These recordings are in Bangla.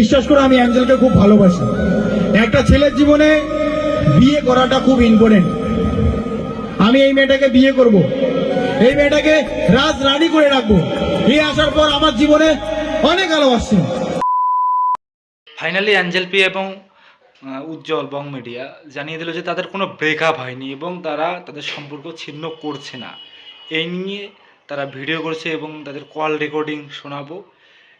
বিশ্বাস করে, আমি অ্যাঞ্জেলকে খুব ভালোবাসি। একটা ছেলের জীবনে বিয়ে করাটা খুব ইম্পর্টেন্ট আমি এই মেয়েটাকে বিয়ে করব। এই মেয়েটাকে রাজ রানী করে রাখব। এই আসার পর আমার জীবনে অনেক আলো আসছে ফাইনালি অ্যাঞ্জেল পি এবং উজ্জ্বল বং মিডিয়া জানিয়ে দিল যে তাদের কোনো ব্রেকআপ হয়নি এবং তারা তাদের সম্পর্ক ছিন্ন করছে না। এই নিয়ে তারা ভিডিও করছে এবং তাদের কল রেকর্ডিং শোনাবো।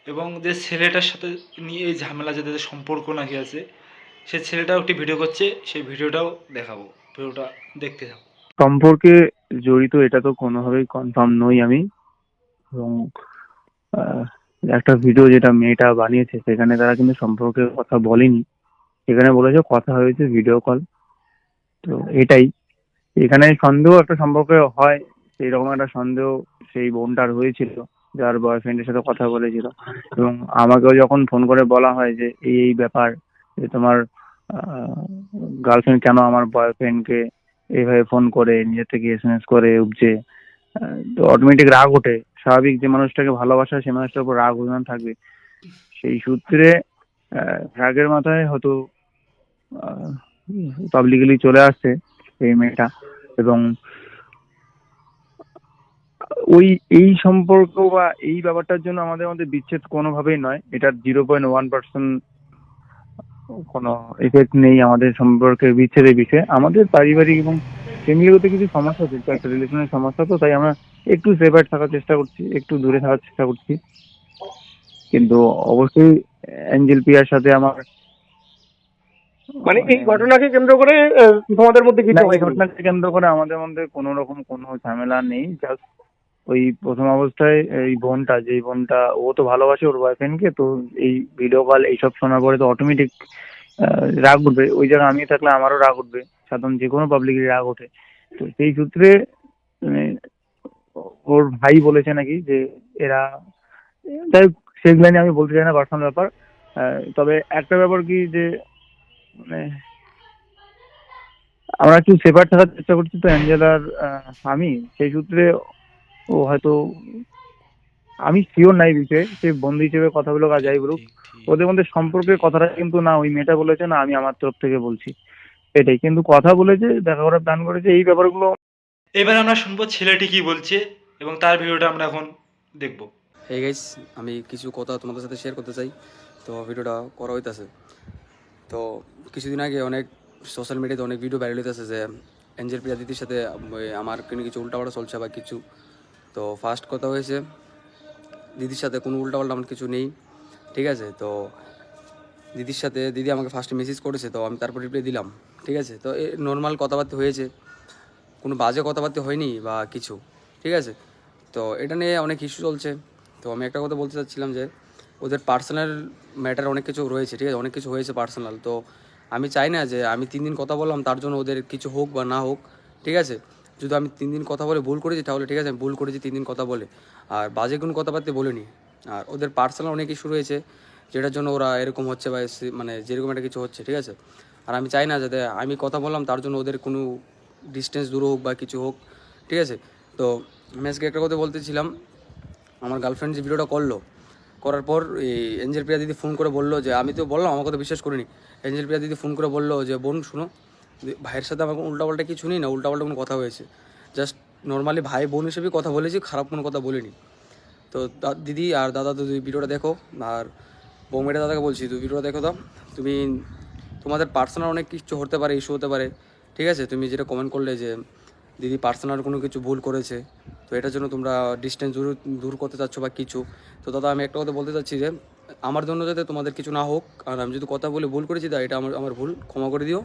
এবং যে ছেলেটার সাথে নিয়ে এই ঝামেলা যে তাদের সম্পর্ক নাকি আছে, সে ছেলেটাও একটি ভিডিও করছে, সেই ভিডিওটাও দেখাবো, ভিডিওটা দেখতে যাও সম্পর্কে জড়িত এটা তো কোনোভাবেই কনফার্ম নই আমি। এবং একটা ভিডিও যেটা মেয়েটা বানিয়েছে, সেখানে তারা কিন্তু সম্পর্কে কথা বলেনি। সেখানে বলেছে কথা হয়েছে ভিডিও কল তো এটাই। এখানে সন্দেহ একটা সম্পর্কে হয় সেই রকম একটা সন্দেহ সেই বোনটার হয়েছিল। যার বয়ফ্রেন্ডের সাথে কথা বলেছিল। এবং আমাকেও যখন ফোন করে বলা হয় যে, এই এই ব্যাপার, যে তোমার গার্লফ্রেন্ড কেন আমার বয়ফ্রেন্ডকে এইভাবে ফোন করে, নিজের থেকে এস এম এস করে উপজে তো অটোমেটিক রাগ ওঠে। স্বাভাবিক যে মানুষটাকে ভালোবাসা সেই মানুষটার উপর রাগ অভিমান থাকবে। সেই সূত্রে রাগের মাথায় হয়তো পাবলিকলি চলে আসছে এই মেয়েটা। এবং ওই এই সম্পর্ক বা এই ব্যাপারটার জন্য আমাদের মধ্যে বিচ্ছেদ কোনোভাবেই নয়। এটার জিরো পয়েন্ট ওয়ান পার্সেন্ট কোনো এফেক্ট নেই আমাদের সম্পর্কে বিচ্ছেদের বিষয়ে। আমাদের পারিবারিক এবং ফ্যামিলিগত কিছু সমস্যা হচ্ছে একটা রিলেশনের সমস্যা তো তাই আমরা একটু সেপারেট থাকার চেষ্টা করছি একটু দূরে থাকার চেষ্টা করছি। কিন্তু অবশ্যই অ্যাঞ্জেল পিয়ার সাথে আমার মানে এই ঘটনাকে কেন্দ্র করে তোমাদের মধ্যে কিছু ঘটনাকে কেন্দ্র করে আমাদের মধ্যে কোনো রকম কোনো ঝামেলা নেই জাস্ট ওই প্রথম অবস্থায় এই বোনটা যে বোনটা ও তো ভালোবাসে ওর বয়ফ্রেন্ডকে তো এই ভিডিও কল এইসব শোনার পরে তো অটোমেটিক রাগ উঠবে। ওই জায়গায় আমি থাকলে আমারও রাগ উঠবে। সাধারণ যে কোনো পাবলিকের রাগ ওঠে। তো সেই সূত্রে মানে, ওর ভাই বলেছে নাকি যে এরা যাই সেগুলো নিয়ে আমি বলতে চাই না পার্সোনাল ব্যাপার। তবে একটা ব্যাপার কি যে মানে আমরা একটু সেপারেট থাকার চেষ্টা করছি তো অ্যাঞ্জেলার আমি সেই সূত্রে ও হয়তো আমি শিওর নাই বিষয়ে সে বন্ধু হিসেবে কথা বলুক আর যাই বলুক ওদের মধ্যে সম্পর্কের কথাটা কিন্তু না ওই মেয়েটা বলেছে না আমি আমার তরফ থেকে বলছি। এটাই কিন্তু কথা বলেছে দেখা করার প্ল্যান করেছে এই ব্যাপারগুলো এবার আমরা শুনব ছেলেটি কি বলছে এবং তার ভিডিওটা আমরা এখন দেখব। এই গাইস আমি কিছু কথা তোমাদের সাথে শেয়ার করতে চাই। তো ভিডিওটা করা হইতাছে। তো কিছুদিন আগে অনেক সোশ্যাল মিডিয়াতে অনেক ভিডিও ভাইরাল হইতেছে যে এঞ্জেল প্রিয়া দিদির সাথে আমার কোনো কিছু উল্টাপাল্টা চলছে বা কিছু। তো ফার্স্ট কথা হয়েছে, দিদির সাথে কোনো উল্টাপাল্টা আমার কিছু নেই, ঠিক আছে? তো দিদির সাথে, দিদি আমাকে ফার্স্টে মেসেজ করেছে, তো আমি তারপর রিপ্লাই দিলাম, ঠিক আছে? তো এ নর্মাল কথাবার্তা হয়েছে, কোনো বাজে কথাবার্তা হয়নি বা কিছু, ঠিক আছে? তো এটা নিয়ে অনেক ইস্যু চলছে, তো আমি একটা কথা বলতে চাচ্ছিলাম যে, ওদের পার্সোনাল ম্যাটার অনেক কিছু রয়েছে, ঠিক আছে? অনেক কিছু হয়েছে পার্সোনাল তো আমি চাই না যে আমি তিন দিন কথা বললাম, তার জন্য ওদের কিছু হোক বা না হোক, ঠিক আছে? যদি আমি তিন দিন কথা বলে ভুল করেছি, তাহলে ঠিক আছে, আমি ভুল করেছি, তিন দিন কথা বলে। আর বাজে কোনো কথাবার্তা বলিনি। আর ওদের পার্সোনাল অনেক ইস্যু রয়েছে, যেটার জন্য ওরা এরকম হচ্ছে বা মানে যেরকম একটা কিছু হচ্ছে, ঠিক আছে? আর আমি চাই না যাতে আমি কথা বললাম, তার জন্য ওদের কোনো ডিস্টেন্স দূর হোক বা কিছু হোক, ঠিক আছে? তো আমি আজকে একটা কথা বলতেছিলাম, আমার গার্লফ্রেন্ড যে ভিডিওটা করল, করার পর এই এঞ্জেল প্রিয়া দিদি ফোন করে বলল যে, আমি তো বললাম, আমার কথা বিশ্বাস করিনি। এঞ্জেল প্রিয়া দিদি ফোন করে বলল যে, বোন, শুনো ভাইয়ের সাথে আমার উল্টাপাল্টা কিছু নেই না, উল্টাপাল্টা কোনো কথা হয়েছে। জাস্ট নর্মালি ভাই বোন হিসেবেই কথা বলেছি, খারাপ কোনো কথা বলিনি। তো দিদি আর দাদা তো তুই ভিডিওটা দেখো, আর বৌমেটা দাদাকে বলছি তুই ভিডিওটা দেখো তো। তুমি, তোমাদের পার্সোনাল অনেক কিছু হতে পারে ইস্যু হতে পারে, ঠিক আছে? তুমি যেটা কমেন্ট করলে যে দিদি পার্সোনাল কোনো কিছু ভুল করেছে, তো এটার জন্য তোমরা ডিস্টেন্স দূর দূর করতে চাচ্ছ বা কিছু। তো দাদা, আমি একটা কথা বলতে চাচ্ছি যে, আমার জন্য যাতে তোমাদের কিছু না হোক, আর আমি যদি কথা বলে ভুল করেছি, তা এটা আমার আমার ভুল, ক্ষমা করে দিও।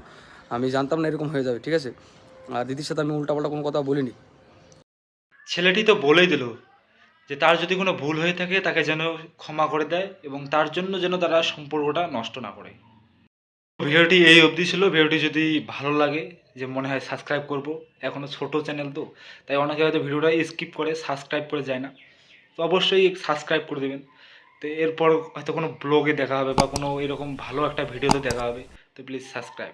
আমি জানতাম না এরকম হয়ে যাবে, ঠিক আছে? আর দিদির সাথে আমি উল্টাপাল্টা কোনো কথা বলিনি। ছেলেটি তো বলেই দিল যে তার যদি কোনো ভুল হয়ে থাকে তাকে যেন ক্ষমা করে দেয় এবং তার জন্য যেন তারা সম্পর্কটা নষ্ট না করে। ভিডিওটি এই অবধি ছিল। ভিডিওটি যদি ভালো লাগে যে মনে হয় সাবস্ক্রাইব করব এখনও ছোট চ্যানেল তো, তাই অনেকে হয়তো ভিডিওটা স্কিপ করে, সাবস্ক্রাইব করে যায় না। তো অবশ্যই সাবস্ক্রাইব করে দেবেন। তো এরপর হয়তো কোনো ব্লগে দেখা হবে বা কোনো এরকম ভালো একটা ভিডিওতে দেখা হবে, তো প্লিজ সাবস্ক্রাইব।